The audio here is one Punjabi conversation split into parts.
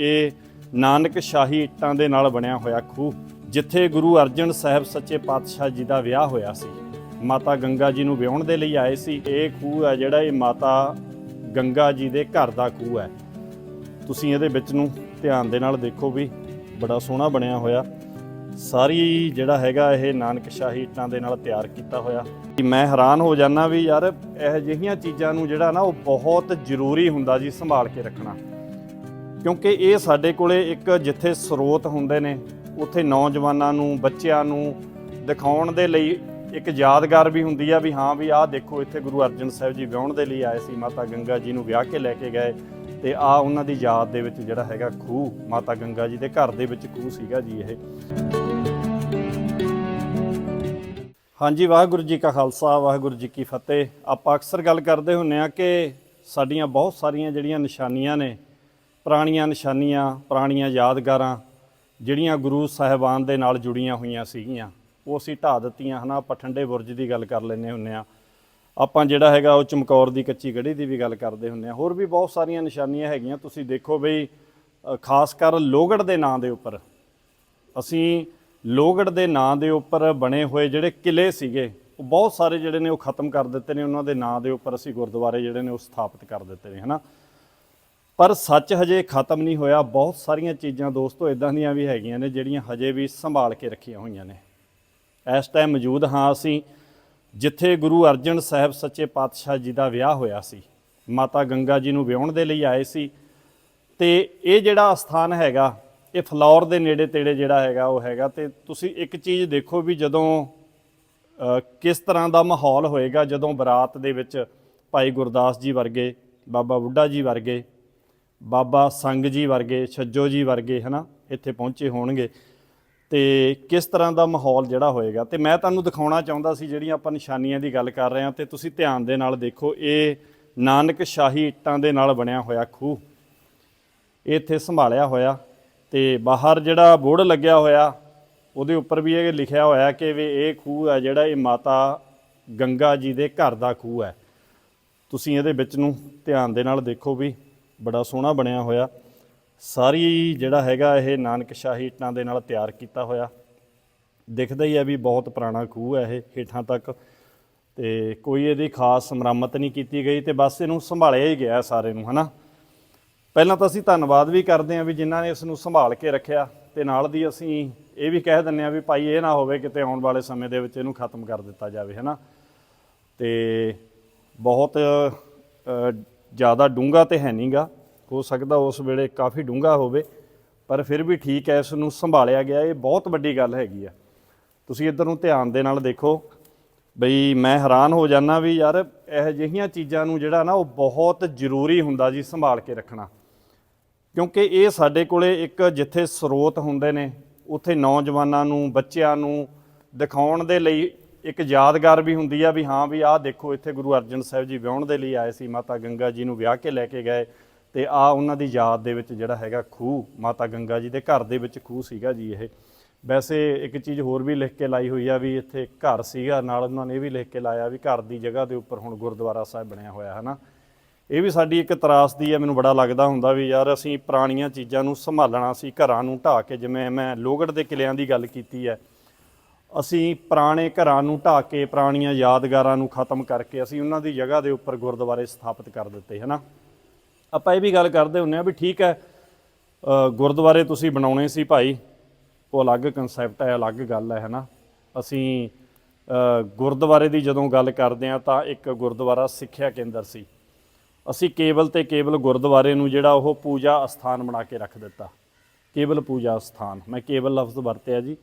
ਇਹ ਨਾਨਕ ਸ਼ਾਹੀ ਇੱਟਾਂ ਦੇ ਨਾਲ ਬਣਿਆ ਹੋਇਆ ਖੂਹ, ਜਿੱਥੇ ਗੁਰੂ ਅਰਜਨ ਸਾਹਿਬ ਸੱਚੇ ਪਾਤਸ਼ਾਹ ਜੀ ਦਾ ਵਿਆਹ ਹੋਇਆ ਸੀ। ਮਾਤਾ ਗੰਗਾ ਜੀ ਨੂੰ ਵਿਆਹਣ ਦੇ ਲਈ ਆਏ ਸੀ। ਇਹ ਖੂਹ ਹੈ ਜਿਹੜਾ ਇਹ ਮਾਤਾ ਗੰਗਾ ਜੀ ਦੇ ਘਰ ਦਾ ਖੂਹ ਹੈ। ਤੁਸੀਂ ਇਹਦੇ ਵਿੱਚ ਨੂੰ ਧਿਆਨ ਦੇ ਨਾਲ ਦੇਖੋ ਵੀ ਬੜਾ ਸੋਹਣਾ ਬਣਿਆ ਹੋਇਆ। ਸਾਰੀ ਜਿਹੜਾ ਹੈਗਾ ਇਹ ਨਾਨਕ ਸ਼ਾਹੀ ਇੱਟਾਂ ਦੇ ਨਾਲ ਤਿਆਰ ਕੀਤਾ ਹੋਇਆ। ਕਿ ਮੈਂ ਹੈਰਾਨ ਹੋ ਜਾਂਦਾ ਵੀ ਯਾਰ, ਇਹ ਜਿਹੀਆਂ ਚੀਜ਼ਾਂ ਨੂੰ ਜਿਹੜਾ ਨਾ ਉਹ ਬਹੁਤ ਜ਼ਰੂਰੀ ਹੁੰਦਾ ਜੀ, ਸੰਭਾਲ ਕੇ ਰੱਖਣਾ। ਕਿਉਂਕਿ ਇਹ ਸਾਡੇ ਕੋਲੇ ਇੱਕ ਜਿੱਥੇ ਸਰੋਤ ਹੁੰਦੇ ਨੇ, ਉੱਥੇ ਨੌਜਵਾਨਾਂ ਨੂੰ, ਬੱਚਿਆਂ ਨੂੰ ਦਿਖਾਉਣ ਦੇ ਲਈ ਇੱਕ ਯਾਦਗਾਰ ਵੀ ਹੁੰਦੀ ਆ ਵੀ ਹਾਂ ਵੀ ਆਹ ਦੇਖੋ, ਇੱਥੇ ਗੁਰੂ ਅਰਜਨ ਸਾਹਿਬ ਜੀ ਵਿਆਹਣ ਦੇ ਲਈ ਆਏ ਸੀ, ਮਾਤਾ ਗੰਗਾ ਜੀ ਨੂੰ ਵਿਆਹ ਕੇ ਲੈ ਕੇ ਗਏ ਤੇ ਆ ਉਹਨਾਂ ਦੀ ਯਾਦ ਦੇ ਵਿੱਚ ਜਿਹੜਾ ਹੈਗਾ ਖੂਹ, ਮਾਤਾ ਗੰਗਾ ਜੀ ਦੇ ਘਰ ਦੇ ਵਿੱਚ ਖੂਹ ਸੀਗਾ ਜੀ ਇਹ। ਹਾਂਜੀ, ਵਾਹਿਗੁਰੂ ਜੀ ਕਾ ਖਾਲਸਾ, ਵਾਹਿਗੁਰੂ ਜੀ ਕੀ ਫਤਿਹ। ਆਪਾਂ ਅਕਸਰ ਗੱਲ ਕਰਦੇ ਹੁੰਨੇ ਆ ਕਿ ਸਾਡੀਆਂ ਬਹੁਤ ਸਾਰੀਆਂ ਜਿਹੜੀਆਂ ਨਿਸ਼ਾਨੀਆਂ ਨੇ ਪੁਰਾਣੀਆਂ ਨਿਸ਼ਾਨੀਆਂ, ਪੁਰਾਣੀਆਂ ਯਾਦਗਾਰਾਂ ਜਿਹੜੀਆਂ ਗੁਰੂ ਸਾਹਿਬਾਨ ਦੇ ਨਾਲ ਜੁੜੀਆਂ ਹੋਈਆਂ ਸੀਗੀਆਂ, ਉਹ ਅਸੀਂ ਢਾ ਦਿੱਤੀਆਂ ਹਨਾ। ਆਪਾਂ ਠੰਡੇ ਬੁਰਜ ਦੀ ਗੱਲ ਕਰ ਲੈਂਦੇ ਹੁੰਨੇ ਆ ਆਪਾਂ ਜਿਹੜਾ ਹੈਗਾ ਉਹ ਚਮਕੌਰ ਦੀ ਕੱਚੀ ਗੜੀ ਦੀ ਵੀ ਗੱਲ ਕਰਦੇ ਹੁੰਨੇ ਆ ਹੋਰ ਵੀ ਬਹੁਤ ਸਾਰੀਆਂ ਨਿਸ਼ਾਨੀਆਂ ਹੈਗੀਆਂ। ਤੁਸੀਂ ਦੇਖੋ ਬਈ ਖਾਸ ਕਰ ਲੋਗੜ ਦੇ ਨਾਂ ਦੇ ਉੱਪਰ। ਅਸੀਂ ਲੋਗੜ ਦੇ ਨਾਂ ਦੇ ਉੱਪਰ ਬਣੇ ਹੋਏ ਜਿਹੜੇ ਕਿਲੇ ਸੀਗੇ, ਉਹ ਬਹੁਤ ਸਾਰੇ ਜਿਹੜੇ ਨੇ ਉਹ ਖਤਮ ਕਰ ਦਿੱਤੇ ਨੇ। ਉਹਨਾਂ ਦੇ ਨਾਂ ਦੇ ਉੱਪਰ ਅਸੀਂ ਗੁਰਦੁਆਰੇ ਜਿਹੜੇ ਨੇ ਉਹ ਸਥਾਪਿਤ ਕਰ ਦਿੱਤੇ ਨੇ ਹਨਾ। ਪਰ ਸੱਚ ਹਜੇ ਖਤਮ ਨਹੀਂ ਹੋਇਆ। ਬਹੁਤ ਸਾਰੀਆਂ ਚੀਜ਼ਾਂ ਦੋਸਤੋ ਇਦਾਂ ਦੀਆਂ ਵੀ ਹੈਗੀਆਂ ਨੇ ਜਿਹੜੀਆਂ ਹਜੇ ਵੀ ਸੰਭਾਲ ਕੇ ਰੱਖੀਆਂ ਹੋਈਆਂ ਨੇ। ਇਸ ਟਾਈਮ ਮੌਜੂਦ ਹਾਂ ਅਸੀਂ, ਜਿੱਥੇ ਗੁਰੂ ਅਰਜਨ ਸਾਹਿਬ ਸੱਚੇ ਪਾਤਸ਼ਾਹ ਜੀ ਦਾ ਵਿਆਹ ਹੋਇਆ ਸੀ। ਮਾਤਾ ਗੰਗਾ ਜੀ ਨੂੰ ਵਿਆਹਣ ਦੇ ਲਈ ਆਏ ਸੀ। ਤੇ ਇਹ ਜਿਹੜਾ ਸਥਾਨ ਹੈਗਾ, ਇਹ ਫਲੌਰ ਦੇ ਨੇੜੇ ਤੇੜੇ ਜਿਹੜਾ ਹੈਗਾ, ਉਹ ਹੈਗਾ। ਤੇ ਤੁਸੀਂ ਇੱਕ ਚੀਜ਼ ਦੇਖੋ ਵੀ ਜਦੋਂ ਕਿਸ ਤਰ੍ਹਾਂ ਦਾ ਮਾਹੌਲ ਹੋਏਗਾ ਜਦੋਂ ਬਰਾਤ ਦੇ ਵਿੱਚ ਭਾਈ ਗੁਰਦਾਸ ਜੀ ਵਰਗੇ, ਬਾਬਾ ਬੁੱਢਾ ਜੀ ਵਰਗੇ ਬਾਬਾ ਸੰਗ ਜੀ ਵਰਗੇ, ਛੱਜੋ ਜੀ ਵਰਗੇ, ਹਨਾ, ਇੱਥੇ ਪਹੁੰਚੇ ਹੋਣਗੇ। ਤੇ ਕਿਸ ਤਰ੍ਹਾਂ ਦਾ ਮਾਹੌਲ ਜਿਹੜਾ ਹੋਏਗਾ? ਤੇ ਮੈਂ ਤੁਹਾਨੂੰ ਦਿਖਾਉਣਾ ਚਾਹੁੰਦਾ ਸੀ ਜਿਹੜੀਆਂ ਆਪਾਂ ਨਿਸ਼ਾਨੀਆਂ ਦੀ ਗੱਲ ਕਰ ਰਹੇ ਹਾਂ, ਤੇ ਤੁਸੀਂ ਧਿਆਨ ਦੇ ਨਾਲ ਦੇਖੋ, ਇਹ ਨਾਨਕ ਸ਼ਾਹੀ ਇੱਟਾਂ ਦੇ ਨਾਲ ਬਣਿਆ ਹੋਇਆ ਖੂਹ। ਇਹ ਇੱਥੇ ਸੰਭਾਲਿਆ ਹੋਇਆ, ਤੇ ਬਾਹਰ ਜਿਹੜਾ ਬੋਰਡ ਲੱਗਿਆ ਹੋਇਆ, ਉਹਦੇ ਉੱਪਰ ਵੀ ਇਹ ਲਿਖਿਆ ਹੋਇਆ ਕਿ ਵੀ ਇਹ ਖੂਹ ਹੈ ਜਿਹੜਾ ਇਹ ਮਾਤਾ ਗੰਗਾ ਜੀ ਦੇ ਘਰ ਦਾ ਖੂਹ ਹੈ। ਤੁਸੀਂ ਇਹਦੇ ਵਿੱਚ ਨੂੰ ਧਿਆਨ ਦੇ ਨਾਲ ਦੇਖੋ ਵੀ ਬੜਾ ਸੋਹਣਾ ਬਣਿਆ ਹੋਇਆ। ਸਾਰੀ ਜਿਹੜਾ ਹੈਗਾ ਇਹ ਨਾਨਕ ਸ਼ਾਹੀ ਇੱਟਾਂ ਦੇ ਨਾਲ ਤਿਆਰ ਕੀਤਾ ਹੋਇਆ। ਦਿਖਦਾ ਹੀ ਹੈ ਵੀ ਬਹੁਤ ਪੁਰਾਣਾ ਖੂਹ ਹੈ ਇਹ ਹੇਠਾਂ ਤੱਕ। ਤੇ ਕੋਈ ਇਹਦੀ ਖਾਸ ਮੁਰੰਮਤ ਨਹੀਂ ਕੀਤੀ ਗਈ ਤੇ ਬਸ ਇਹਨੂੰ ਸੰਭਾਲਿਆ ਹੀ ਗਿਆ ਸਾਰੇ ਨੂੰ, ਹਨਾ। ਪਹਿਲਾਂ ਤਾਂ ਅਸੀਂ ਧੰਨਵਾਦ ਵੀ ਕਰਦੇ ਹਾਂ ਵੀ ਜਿਨ੍ਹਾਂ ਨੇ ਇਸ ਨੂੰ ਸੰਭਾਲ ਕੇ ਰੱਖਿਆ ਤੇ ਨਾਲ ਦੀ ਅਸੀਂ ਇਹ ਵੀ ਕਹਿ ਦਿੰਦੇ ਹਾਂ ਵੀ ਭਾਈ ਇਹ ਨਾ ਹੋਵੇ ਕਿਤੇ ਆਉਣ ਵਾਲੇ ਸਮੇਂ ਦੇ ਵਿੱਚ ਇਹਨੂੰ ਖਤਮ ਕਰ ਦਿੱਤਾ ਜਾਵੇ, ਹਨਾ। ਤੇ ਬਹੁਤ ਜ਼ਿਆਦਾ ਡੂੰਘਾ ਤੇ ਹੈ ਨਹੀਂਗਾ। ਹੋ ਸਕਦਾ ਉਸ ਵੇਲੇ ਕਾਫੀ ਡੂੰਘਾ ਹੋਵੇ, ਪਰ ਫਿਰ ਵੀ ਠੀਕ ਹੈ, ਇਸ ਨੂੰ ਸੰਭਾਲਿਆ ਗਿਆ। ਇਹ ਬਹੁਤ ਵੱਡੀ ਗੱਲ ਹੈਗੀ ਆ। ਤੁਸੀਂ ਇੱਧਰ ਨੂੰ ਧਿਆਨ ਦੇ ਨਾਲ ਦੇਖੋ। ਬਈ ਮੈਂ ਹੈਰਾਨ ਹੋ ਜਾਂਦਾ ਵੀ ਯਾਰ, ਇਹ ਜਿਹੀਆਂ ਚੀਜ਼ਾਂ ਨੂੰ ਜਿਹੜਾ ਨਾ, ਉਹ ਬਹੁਤ ਜ਼ਰੂਰੀ ਹੁੰਦਾ ਜੀ ਸੰਭਾਲ ਕੇ ਰੱਖਣਾ। ਕਿਉਂਕਿ ਇਹ ਸਾਡੇ ਕੋਲੇ ਇੱਕ ਜਿੱਥੇ ਸਰੋਤ ਹੁੰਦੇ ਨੇ, ਉੱਥੇ ਨੌਜਵਾਨਾਂ ਨੂੰ, ਬੱਚਿਆਂ ਨੂੰ ਦਿਖਾਉਣ ਦੇ ਲਈ ਇੱਕ ਯਾਦਗਾਰ ਵੀ ਹੁੰਦੀ ਆ ਵੀ ਹਾਂ ਵੀ ਆਹ ਦੇਖੋ, ਇੱਥੇ ਗੁਰੂ ਅਰਜਨ ਸਾਹਿਬ ਜੀ ਵਿਆਹਣ ਦੇ ਲਈ ਆਏ ਸੀ, ਮਾਤਾ ਗੰਗਾ ਜੀ ਨੂੰ ਵਿਆਹ ਕੇ ਲੈ ਕੇ ਗਏ ਤੇ ਆ ਉਹਨਾਂ ਦੀ ਯਾਦ ਦੇ ਵਿੱਚ ਜਿਹੜਾ ਹੈਗਾ ਖੂਹ, ਮਾਤਾ ਗੰਗਾ ਜੀ ਦੇ ਘਰ ਦੇ ਵਿੱਚ ਖੂਹ ਸੀਗਾ ਜੀ ਇਹ। ਵੈਸੇ ਇੱਕ ਚੀਜ਼ ਹੋਰ ਵੀ ਲਿਖ ਕੇ ਲਾਈ ਹੋਈ ਆ ਵੀ ਇੱਥੇ ਘਰ ਸੀਗਾ, ਨਾਲ ਉਹਨਾਂ ਨੇ ਇਹ ਵੀ ਲਿਖ ਕੇ ਲਾਇਆ ਵੀ ਘਰ ਦੀ ਜਗ੍ਹਾ ਦੇ ਉੱਪਰ ਹੁਣ ਗੁਰਦੁਆਰਾ ਸਾਹਿਬ ਬਣਿਆ ਹੋਇਆ ਹੈ ਨਾ ਇਹ ਵੀ ਸਾਡੀ ਇੱਕ ਤਰਾਸਦੀ ਹੈ ਮੈਨੂੰ ਬੜਾ ਲੱਗਦਾ ਹੁੰਦਾ ਵੀ ਯਾਰ ਅਸੀਂ ਪੁਰਾਣੀਆਂ ਚੀਜ਼ਾਂ ਨੂੰ ਸੰਭਾਲਣਾ ਸੀ, ਘਰਾਂ ਨੂੰ ਢਾਹ ਕੇ, ਜਿਵੇਂ ਮੈਂ ਲੋਗੜ ਦੇ ਕਿਲਿਆਂ ਦੀ ਗੱਲ ਕੀਤੀ ਹੈ ਅਸੀਂ ਪੁਰਾਣੇ ਘਰਾਂ ਨੂੰ ਢਾਹ ਕੇ, ਪੁਰਾਣੀਆਂ ਯਾਦਗਾਰਾਂ ਨੂੰ ਖਤਮ ਕਰਕੇ ਅਸੀਂ ਉਹਨਾਂ ਦੀ ਜਗ੍ਹਾ ਦੇ ਉੱਪਰ ਗੁਰਦੁਆਰੇ ਸਥਾਪਿਤ ਕਰ ਦਿੱਤੇ, ਹਨਾ? ਆਪਾਂ ਇਹ ਵੀ ਗੱਲ ਕਰਦੇ ਹੁੰਨੇ ਆ ਵੀ ਠੀਕ ਹੈ ਗੁਰਦੁਆਰੇ ਤੁਸੀਂ ਬਣਾਉਣੇ ਸੀ ਭਾਈ, ਉਹ ਅਲੱਗ ਕਨਸੈਪਟ ਹੈ, ਅਲੱਗ ਗੱਲ ਹੈ, ਹਨਾ? ਅਸੀਂ ਗੁਰਦੁਆਰੇ ਦੀ ਜਦੋਂ ਗੱਲ ਕਰਦੇ ਆ ਤਾਂ ਇੱਕ ਗੁਰਦੁਆਰਾ ਸਿੱਖਿਆ ਕੇਂਦਰ ਸੀ। ਅਸੀਂ ਕੇਵਲ ਤੇ ਕੇਵਲ ਗੁਰਦੁਆਰੇ ਨੂੰ ਜਿਹੜਾ ਉਹ ਪੂਜਾ ਅਸਥਾਨ ਬਣਾ ਕੇ ਰੱਖ ਦਿੱਤਾ। ਕੇਵਲ ਪੂਜਾ ਸਥਾਨ ਮੈਂ ਕੇਵਲ ਲਫ਼ਜ਼ ਵਰਤਿਆ ਜੀ।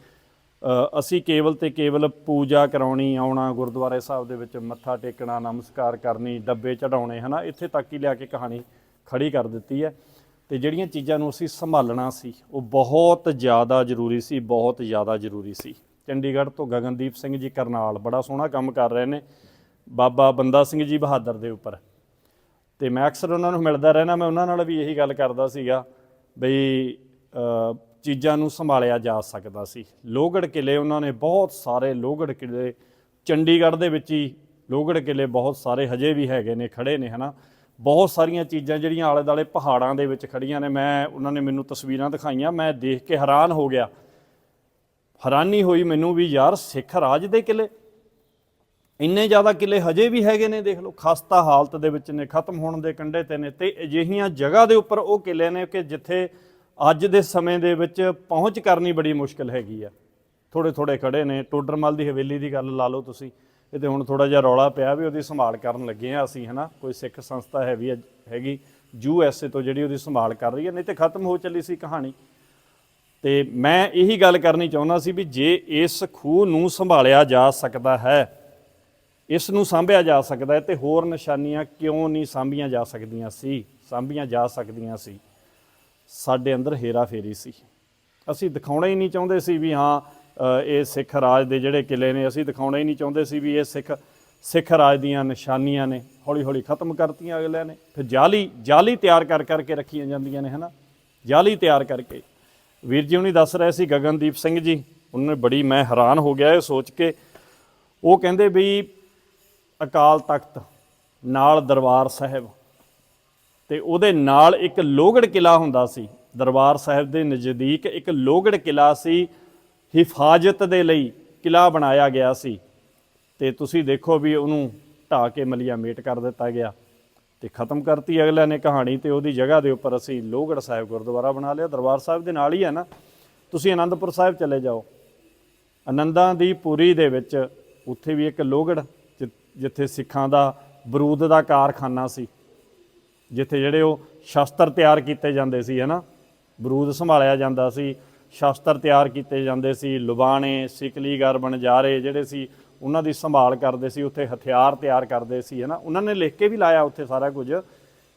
ਅਸੀਂ ਕੇਵਲ ਤੇ ਕੇਵਲ ਪੂਜਾ ਕਰਾਉਣੀ, ਆਉਣਾ, ਗੁਰਦੁਆਰੇ ਸਾਹਿਬ ਦੇ ਵਿੱਚ ਮੱਥਾ ਟੇਕਣਾ, ਨਮਸਕਾਰ ਕਰਨੀ, ਡੱਬੇ ਚੜਾਉਣੇ ਹਨਾ, ਇੱਥੇ ਤੱਕ ਹੀ ਲਿਆ ਕੇ ਕਹਾਣੀ ਖੜੀ ਕਰ ਦਿੱਤੀ ਹੈ। ਤੇ ਜਿਹੜੀਆਂ ਚੀਜ਼ਾਂ ਨੂੰ ਅਸੀਂ ਸੰਭਾਲਣਾ ਸੀ, ਉਹ ਬਹੁਤ ਜ਼ਿਆਦਾ ਜ਼ਰੂਰੀ ਸੀ, ਬਹੁਤ ਜ਼ਿਆਦਾ ਜ਼ਰੂਰੀ ਸੀ। ਚੰਡੀਗੜ੍ਹ ਤੋਂ ਗਗਨਦੀਪ ਸਿੰਘ ਜੀ ਕਰਨਾਲ ਬੜਾ ਸੋਹਣਾ ਕੰਮ ਕਰ ਰਹੇ ਨੇ। ਬਾਬਾ ਬੰਦਾ ਸਿੰਘ ਜੀ ਬਹਾਦਰ ਦੇ ਉੱਪਰ। ਤੇ ਮੈਂ ਅਕਸਰ ਉਹਨਾਂ ਨੂੰ ਮਿਲਦਾ ਰਹਿਣਾ ਮੈਂ ਉਹਨਾਂ ਨਾਲ ਵੀ ਇਹੀ ਗੱਲ ਕਰਦਾ ਸੀਗਾ, ਬਈ ਚੀਜ਼ਾਂ ਨੂੰ ਸੰਭਾਲਿਆ ਜਾ ਸਕਦਾ ਸੀ। ਲੋਹਗੜ੍ਹ ਕਿਲੇ ਉਹਨਾਂ ਨੇ ਬਹੁਤ ਸਾਰੇ, ਲੋਹਗੜ੍ਹ ਕਿਲੇ ਚੰਡੀਗੜ੍ਹ ਦੇ ਵਿੱਚ ਹੀ, ਲੋਹਗੜ੍ਹ ਕਿਲੇ ਬਹੁਤ ਸਾਰੇ ਹਜੇ ਵੀ ਹੈਗੇ ਨੇ, ਖੜੇ ਨੇ, ਹਨਾ। ਬਹੁਤ ਸਾਰੀਆਂ ਚੀਜ਼ਾਂ ਜਿਹੜੀਆਂ ਆਲੇ ਦਾਲੇ ਪਹਾੜਾਂ ਦੇ ਵਿੱਚ ਖੜੀਆਂ ਨੇ, ਮੈਂ, ਉਹਨਾਂ ਨੇ ਮੈਨੂੰ ਤਸਵੀਰਾਂ ਦਿਖਾਈਆਂ, ਮੈਂ ਦੇਖ ਕੇ ਹੈਰਾਨ ਹੋ ਗਿਆ। ਹੈਰਾਨੀ ਹੋਈ ਮੈਨੂੰ ਵੀ, ਯਾਰ, ਸਿੱਖ ਰਾਜ ਦੇ ਕਿਲੇ ਇੰਨੇ ਜ਼ਿਆਦਾ ਕਿਲੇ ਹਜੇ ਵੀ ਹੈਗੇ ਨੇ, ਦੇਖ ਲਓ ਖਸਤਾ ਹਾਲਤ ਦੇ ਵਿੱਚ ਨੇ, ਖਤਮ ਹੋਣ ਦੇ ਕੰਢੇ ਤੇ ਨੇ, ਤੇ ਅਜਿਹੀਆਂ ਜਗ੍ਹਾ ਦੇ ਉੱਪਰ ਉਹ ਕਿਲੇ ਨੇ ਕਿ ਜਿੱਥੇ ਅੱਜ ਦੇ ਸਮੇਂ ਦੇ ਵਿੱਚ ਪਹੁੰਚ ਕਰਨੀ ਬੜੀ ਮੁਸ਼ਕਲ ਹੈਗੀ ਆ। ਥੋੜੇ ਥੋੜੇ ਖੜੇ ਨੇ। ਟੋਡਰਮਲ ਦੀ ਹਵੇਲੀ ਦੀ ਗੱਲ ਲਾ ਲਓ ਤੁਸੀਂ। ਇਹ ਤੇ ਹੁਣ ਥੋੜਾ ਜਿਹਾ ਰੌਲਾ ਪਿਆ ਵੀ ਉਹਦੀ ਸੰਭਾਲ ਕਰਨ ਲੱਗੇ ਆ ਅਸੀਂ, ਹਨਾ? ਕੋਈ ਸਿੱਖ ਸੰਸਥਾ ਹੈ ਵੀ ਹੈਗੀ। ਯੂ ਐਸ ਏ ਤੋਂ ਜਿਹੜੀ ਉਹਦੀ ਸੰਭਾਲ ਕਰ ਰਹੀ ਹੈ ਨਹੀਂ ਤੇ ਖਤਮ ਹੋ ਚੱਲੀ ਸੀ ਕਹਾਣੀ। ਤੇ ਮੈਂ ਇਹੀ ਗੱਲ ਕਰਨੀ ਚਾਹੁੰਦਾ ਸੀ ਵੀ ਜੇ ਇਸ ਖੂਹ ਨੂੰ ਸੰਭਾਲਿਆ ਜਾ ਸਕਦਾ ਹੈ, ਇਸ ਨੂੰ ਸਾਂਭਿਆ ਜਾ ਸਕਦਾ ਹੈ, ਤੇ ਹੋਰ ਨਿਸ਼ਾਨੀਆਂ ਕਿਉਂ ਨਹੀਂ ਸਾਂਭੀਆਂ ਜਾ ਸਕਦੀਆਂ ਸੀ? ਸਾਂਭੀਆਂ ਜਾ ਸਕਦੀਆਂ ਸੀ। ਸਾਡੇ ਅੰਦਰ ਹੇਰਾ ਫੇਰੀ ਸੀ। ਅਸੀਂ ਦਿਖਾਉਣਾ ਹੀ ਨਹੀਂ ਚਾਹੁੰਦੇ ਸੀ ਵੀ ਹਾਂ ਇਹ ਸਿੱਖ ਰਾਜ ਦੇ ਜਿਹੜੇ ਕਿਲੇ ਨੇ, ਅਸੀਂ ਦਿਖਾਉਣਾ ਹੀ ਨਹੀਂ ਚਾਹੁੰਦੇ ਸੀ ਵੀ ਇਹ ਸਿੱਖ ਸਿੱਖ ਰਾਜ ਦੀਆਂ ਨਿਸ਼ਾਨੀਆਂ ਨੇ ਹੌਲੀ ਹੌਲੀ ਖਤਮ ਕਰਤੀਆਂ ਅਗਲਿਆਂ ਨੇ। ਫਿਰ ਜਾਲੀ ਜਾਲੀ ਤਿਆਰ ਕਰ ਕਰਕੇ ਰੱਖੀਆਂ ਜਾਂਦੀਆਂ ਨੇ, ਹਨਾ? ਜਾਲੀ ਤਿਆਰ ਕਰਕੇ। ਵੀਰ ਜੀ ਉਹਨੇ ਦੱਸ ਰਹੇ ਸੀ ਗਗਨਦੀਪ ਸਿੰਘ ਜੀ, ਉਹਨੇ ਬੜੀ ਮੈਂ ਹੈਰਾਨ ਹੋ ਗਿਆ ਇਹ ਸੋਚ ਕੇ। ਉਹ ਕਹਿੰਦੇ ਵੀ ਅਕਾਲ ਤਖਤ, ਨਾਲ ਦਰਬਾਰ ਸਾਹਿਬ ਤੇ ਉਹਦੇ ਨਾਲ ਇੱਕ ਲੋਹਗੜ ਕਿਲਾ ਹੁੰਦਾ ਸੀ। ਦਰਬਾਰ ਸਾਹਿਬ ਦੇ ਨਜ਼ਦੀਕ ਇੱਕ ਲੋਹਗੜ ਕਿਲਾ ਸੀ। ਹਿਫਾਜ਼ਤ ਦੇ ਲਈ ਕਿਲਾ ਬਣਾਇਆ ਗਿਆ ਸੀ। ਤੇ ਤੁਸੀਂ ਦੇਖੋ ਵੀ ਉਹਨੂੰ ਢਾ ਕੇ ਮਲੀਆ ਮੇਟ ਕਰ ਦਿੱਤਾ ਗਿਆ। ਤੇ ਖਤਮ ਕਰਤੀ ਅਗਲੇ ਨੇ ਕਹਾਣੀ ਤੇ ਉਹਦੀ ਜਗ੍ਹਾ ਦੇ ਉੱਪਰ ਅਸੀਂ ਲੋਹਗੜ ਸਾਹਿਬ ਗੁਰਦੁਆਰਾ ਬਣਾ ਲਿਆ। ਦਰਬਾਰ ਸਾਹਿਬ ਦੇ ਨਾਲ ਹੀ ਹੈ ਨਾ। ਤੁਸੀਂ ਆਨੰਦਪੁਰ ਸਾਹਿਬ ਚਲੇ ਜਾਓ। ਆਨੰਦਾਂ ਦੀ ਪੁਰੀ ਦੇ ਵਿੱਚ ਉੱਥੇ ਵੀ ਇੱਕ ਲੋਹਗੜ ਜਿ- ਜਿੱਥੇ ਸਿੱਖਾਂ ਦਾ ਬਰੂਦ ਦਾ ਕਾਰਖਾਨਾ ਸੀ। ਜਿੱਥੇ ਜਿਹੜੇ ਉਹ ਸ਼ਸਤਰ ਤਿਆਰ ਕੀਤੇ ਜਾਂਦੇ ਸੀ, ਹਨਾ? ਬਰੂਦ ਸੰਭਾਲਿਆ ਜਾਂਦਾ ਸੀ, ਸ਼ਸਤਰ ਤਿਆਰ ਕੀਤੇ ਜਾਂਦੇ ਸੀ, ਲੁਬਾਣੇ ਸਿਕਲੀਗਰ ਬਣਜਾਰੇ ਜਿਹੜੇ ਸੀ, ਉਹਨਾਂ ਦੀ ਸੰਭਾਲ ਕਰਦੇ ਸੀ, ਉੱਥੇ ਹਥਿਆਰ ਤਿਆਰ ਕਰਦੇ ਸੀ, ਹਨਾ? ਉਹਨਾਂ ਨੇ ਲਿਖ ਕੇ ਵੀ ਲਾਇਆ ਉੱਥੇ ਸਾਰਾ ਕੁਝ,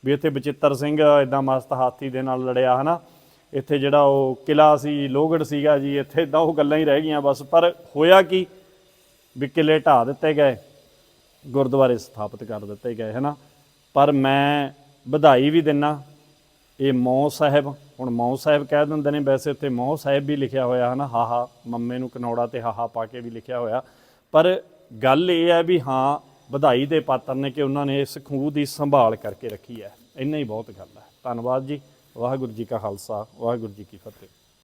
ਵੀ ਇੱਥੇ ਬਚਿੱਤਰ ਸਿੰਘ ਇਦਾਂ ਮਸਤ ਹਾਥੀ ਦੇ ਨਾਲ ਲੜਿਆ, ਹਨਾ? ਇੱਥੇ ਜਿਹੜਾ ਉਹ ਕਿਲਾ ਸੀ ਲੋਹਗੜ ਸੀਗਾ ਜੀ, ਇੱਥੇ ਇਦਾਂ ਉਹ ਗੱਲਾਂ ਹੀ ਰਹਿ ਗਈਆਂ ਬਸ, ਪਰ ਹੋਇਆ ਕੀ? ਵੀ ਕਿਲੇ ਢਾ ਦਿੱਤੇ ਗਏ, ਗੁਰਦੁਆਰੇ ਸਥਾਪਿਤ ਕਰ ਦਿੱਤੇ ਗਏ, ਹਨਾ? ਪਰ ਮੈਂ ਵਧਾਈ ਵੀ ਦਿੰਨਾ। ਇਹ ਮੌ ਸਾਹਿਬ, ਹੁਣ ਮੌ ਸਾਹਿਬ ਕਹਿ ਦਿੰਦੇ ਨੇ, ਵੈਸੇ ਉੱਥੇ ਮੌ ਸਾਹਿਬ ਵੀ ਲਿਖਿਆ ਹੋਇਆ ਹਨਾ, ਹਾਹਾ, ਮੰਮੇ ਨੂੰ ਕਨੌੜਾ ਤੇ ਹਾਹਾ ਪਾ ਕੇ ਵੀ ਲਿਖਿਆ ਹੋਇਆ। ਪਰ ਗੱਲ ਇਹ ਹੈ ਵੀ ਹਾਂ, ਵਧਾਈ ਦੇ ਪਾਤਰ ਨੇ ਕਿ ਉਹਨਾਂ ਨੇ ਇਸ ਖੂਹ ਦੀ ਸੰਭਾਲ ਕਰਕੇ ਰੱਖੀ ਹੈ। ਇੰਨਾ ਹੀ ਬਹੁਤ ਗੱਲ ਹੈ। ਧੰਨਵਾਦ ਜੀ। ਵਾਹਿਗੁਰੂ ਜੀ ਕਾ ਖਾਲਸਾ, ਵਾਹਿਗੁਰੂ ਜੀ ਕੀ ਫਤਿਹ।